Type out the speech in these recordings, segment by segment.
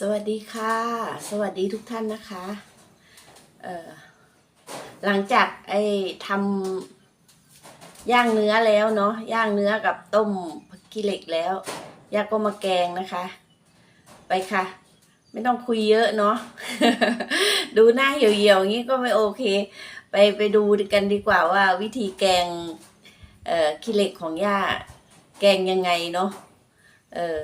สวัสดีค่ะ สวัสดีทุกท่านนะคะหลังจากไอ้ทำย่างเนื้อแล้วเนาะย่างเนื้อกับต้มผักขี้เหล็กแล้วย่าก็มาแกงนะคะ ไปค่ะ ไม่ต้องคุยเยอะเนาะดูหน้าเหี่ยวๆอย่างนี้ก็ไม่โอเค ไปไปดูกันดีกว่าว่าวิธีแกงเอ่อขี้เหล็กของย่าแกงยังไงเนาะเออ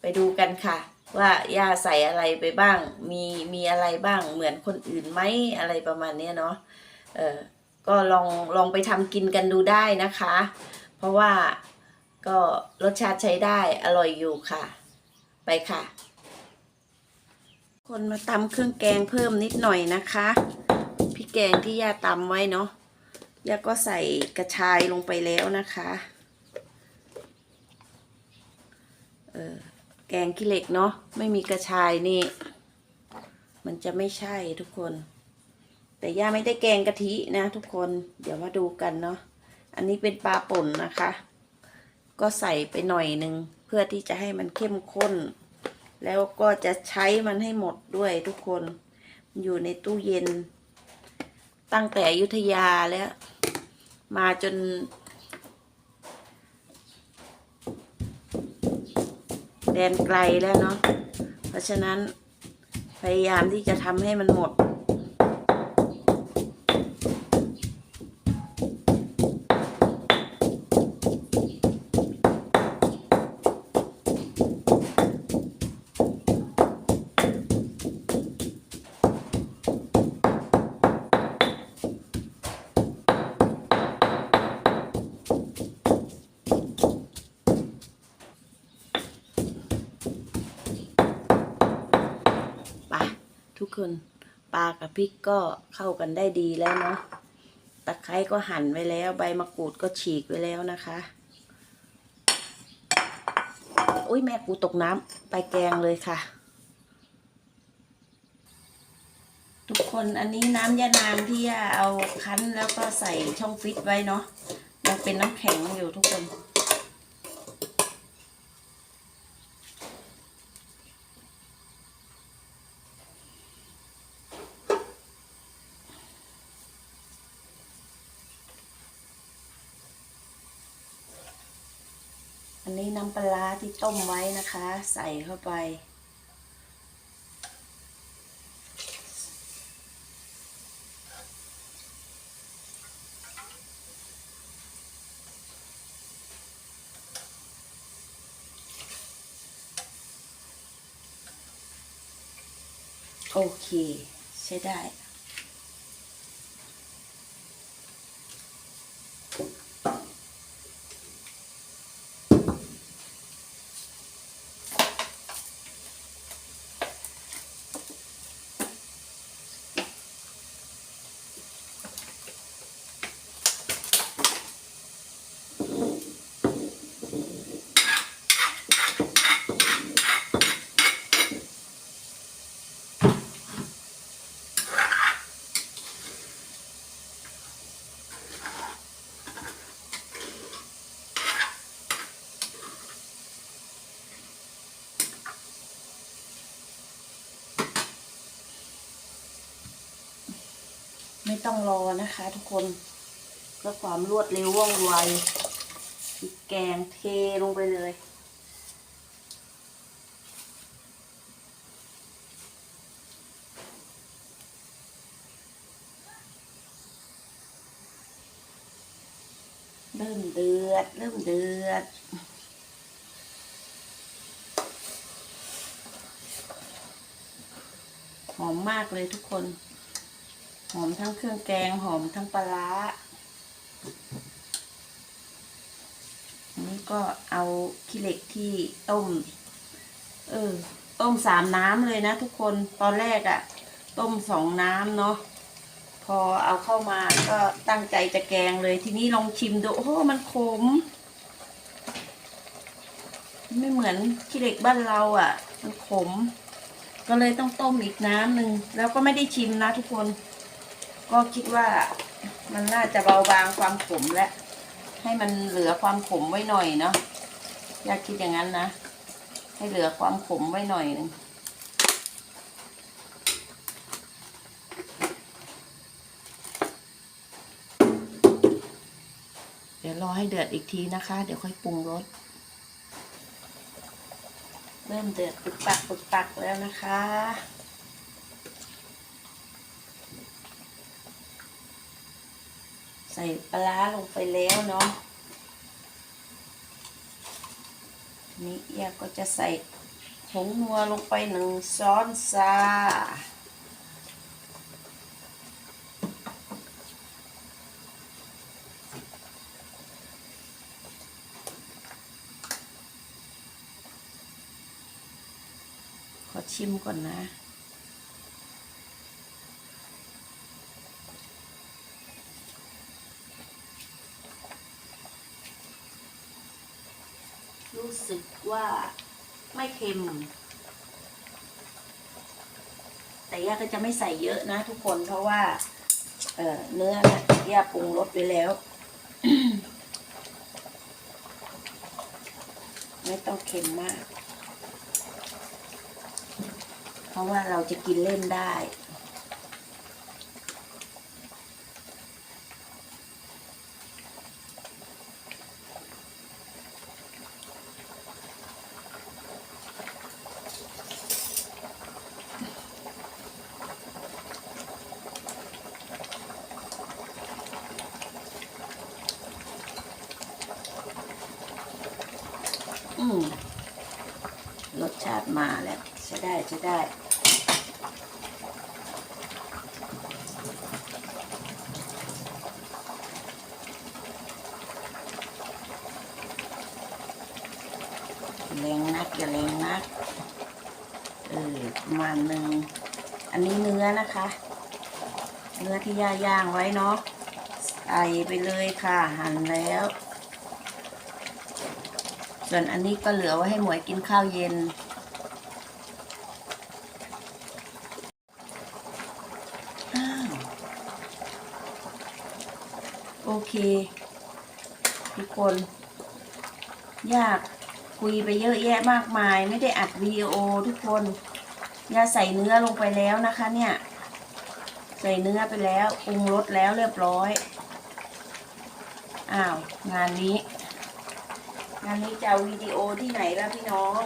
ไปดูกันค่ะ ว่ายาใส่อะไรไปบ้าง มีมีอะไรบ้างเหมือนคนอื่นไหมอะไรประมาณนี้เนาะเออก็ลองลองไปทำกินกันดูได้นะคะ เพราะว่าก็รสชาติใช้ได้อร่อยอยู่ค่ะ ไปค่ะ คนมาตำเครื่องแกงเพิ่มนิดหน่อยนะคะพริกแกงที่ย่าตำไว้เนาะย่าก็ใส่กระชายลงไปแล้วนะคะ เออ แกงขี้เหล็กเนาะไม่มีกระชายนี่ มันจะไม่ใช่ทุกคน แต่ย่าไม่ได้แกงกะทินะ ทุกคนเดี๋ยวมาดูกันเนาะอันนี้เป็นปลาป่นนะคะ ก็ใส่ไปหน่อยหนึ่งเพื่อที่จะให้มันเข้มข้น แล้วก็จะใช้มันให้หมดด้วยทุกคนอยู่ในตู้เย็น ตั้งแต่อยุธยาแล้ว มาจน แดนไกลแล้วเนาะ เพราะฉะนั้นพยายามที่จะทำให้มันหมด ไปทุก คน ปลากับพริกก็เข้ากันได้ดีแล้วเนาะ ตะไคร้ก็หั่นไว้แล้ว ใบมะกรูดก็ฉีกไว้แล้วนะคะอุ้ยแม่กูตกน้ำไปแกงเลยค่ะ ทุกคนอันนี้น้ำยานางที่เอาคั้นแล้วก็ใส่ช่องฟิตไว้เนาะยังเป็นน้ำแข็งอยู่ทุกคน อันนี้น้ำปลาร้าที่ต้มไว้นะคะ ใส่เข้าไป โอเค ใช้ได้ ต้องรอนะคะ ทุกคนเพื่อความรวดเร็วว่องไวพริกแกงเทลงไปเลยเริ่มเดือด เริ่มเดือด หอมมากเลยทุกคน หอมทั้งเครื่องแกงหอมทั้งปลาร้าอันนี้ก็เอาขี้เหล็กที่ต้ม เออ ต้มสามน้ำเลยนะทุกคนตอนแรกอะ่ะต้มสองน้ำเนาะพอเอาเข้ามาก็ตั้งใจจะแกงเลย ทีนี้ลองชิมดูโอ้โหมันขมไม่เหมือนขี้เหล็กบ้านเราอะ่ะ มันขม ก็เลยต้องต้มอีกน้ำหนึ่งแล้วก็ไม่ได้ชิมนะทุกคน ก็คิดว่ามันน่าจะเบาบางความขมและ ให้มันเหลือความขมไว้หน่อยเนาะอยากคิดอย่างนั้นนะ ให้เหลือความขมไว้หน่อยหนึ่งเดี๋ยวรอให้เดือดอีกทีนะคะ เดี๋ยวค่อยปรุงรสเริ่มเดือดปึกปักปึกปักแล้วนะคะ ส่ปลาลงไปแล้วเนาะนี่เอียก็จะใส่ผงนัวลงไปหนึ่งช้อนซาขอชิมก่อนนะ รู้สึกว่าไม่เค็ม แต่ย่าก็จะไม่ใส่เยอะนะทุกคนเพราะว่า เเนื้อนี่ยย่าปรุงรสไว้แล้ว ไม่ต้องเค็มมาก เพราะว่าเราจะกินเล่นได้ อืม รสชาติ มาแล้วใช้ได้ใช้ได้แรงนักอย่าแรงนักเออประมาณหนึ่งอันนี้เนื้อนะคะ เนื้อที่ย่าย่างไว้เนาะใส่ไปเลยค่ะหั่นแล้ว ส่วนอันนี้ก็เหลือไว้ให้หมวยกินข้าวเย็น อ้าว โอเค ทุกคน ยากคุยไปเยอะแยะมากมาย ไม่ได้อัดวิดีโอทุกคนยาใส่เนื้อลงไปแล้วนะคะ เนี่ย ใส่เนื้อไปแล้วปรุงรสแล้วเรียบร้อยอ้าวงานนี้ งานนี้จะวิดีโอที่ไหนล่ะพี่น้อง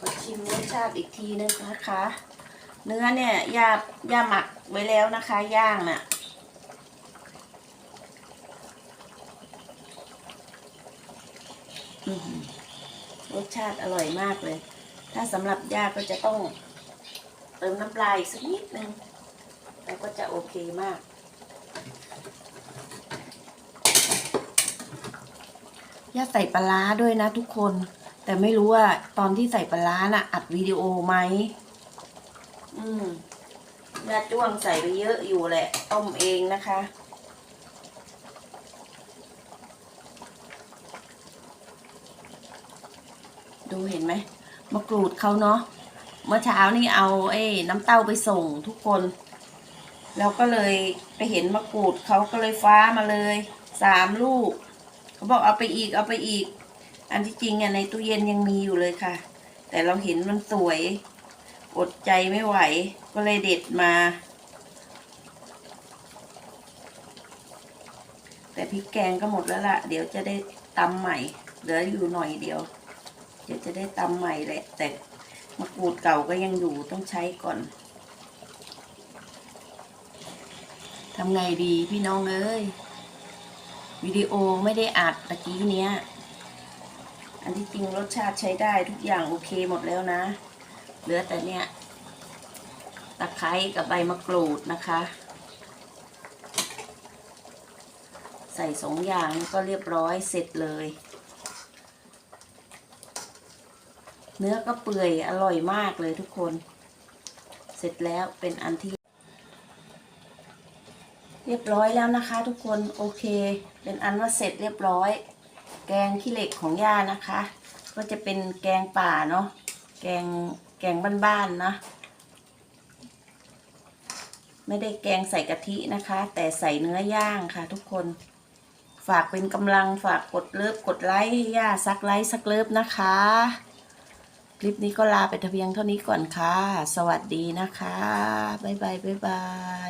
ขอ ชิมราติอีกทีนึงนะคะ เนื้อเนี่ยย่าย่าหมักไว้แล้วนะคะ ย่างน่ะรสชาติอร่อยมากเลย ถ้าสำหรับย่าก็จะต้องเติมน้ำปลาอีกสักนิดนึงแล้วก็จะโอเคมาก ย่าใส่ปลาร้าด้วยนะทุกคน แต่ไม่รู้ว่าตอนที่ใส่ปลาร้าน่ะ อัดวิดีโอไหม อืมย่าจ้วงใส่ไปเยอะอยู่แหละ ต้มเองนะคะ ดูเห็นไหมมะกรูดเขาเนาะ เมื่อเช้านี่เอาไอ้น้ำเต้าไปส่งทุกคน แล้วก็เลยไปเห็นมะกรูดเขาก็เลยฟ้ามาเลย สามลูก เขาบอกเอาไปอีกเอาไปอีก อันที่จริงอะในตู้เย็นยังมีอยู่เลยค่ะ แต่เราเห็นมันสวย อดใจไม่ไหว ก็เลยเด็ดมา แต่พริกแกงก็หมดแล้วล่ะ เดี๋ยวจะได้ตำใหม่ เหลืออยู่หน่อยเดียว เดี๋ยวจะได้ตำใหม่แหละ แต่มะกรูดเก่าก็ยังอยู่ต้องใช้ก่อนทำไงดีพี่น้องเอ้ยวิดีโอไม่ได้อัดตะกี้เนี้ย อันที่จริงรสชาติใช้ได้ทุกอย่างโอเคหมดแล้วนะ เหลือแต่เนี่ยตะไคร้กับใบมะกรูดนะคะ ใส่สองอย่างก็เรียบร้อยเสร็จเลย เนื้อก็เปื่อยอร่อยมากเลยทุกคน เสร็จแล้วเป็นอันที่ เรียบร้อยแล้วนะคะทุกคนโอเค เป็นอันว่าเสร็จเรียบร้อย แกงขี้เหล็กของย่านะคะ ก็จะเป็นแกงป่าเนาะแกงแกงบ้านๆนะ ไม่ได้แกงใส่กะทินะคะ แต่ใส่เนื้อย่างค่ะ ทุกคน ฝากเป็นกำลังฝากกดเลิฟกดไลค์ให้ย่าซักไลค์ซักเลิฟนะคะ คลิปนี้ก็ลาไปเพียงเท่านี้ก่อนค่ะ สวัสดีนะคะ บ๊ายบายบ๊ายบาย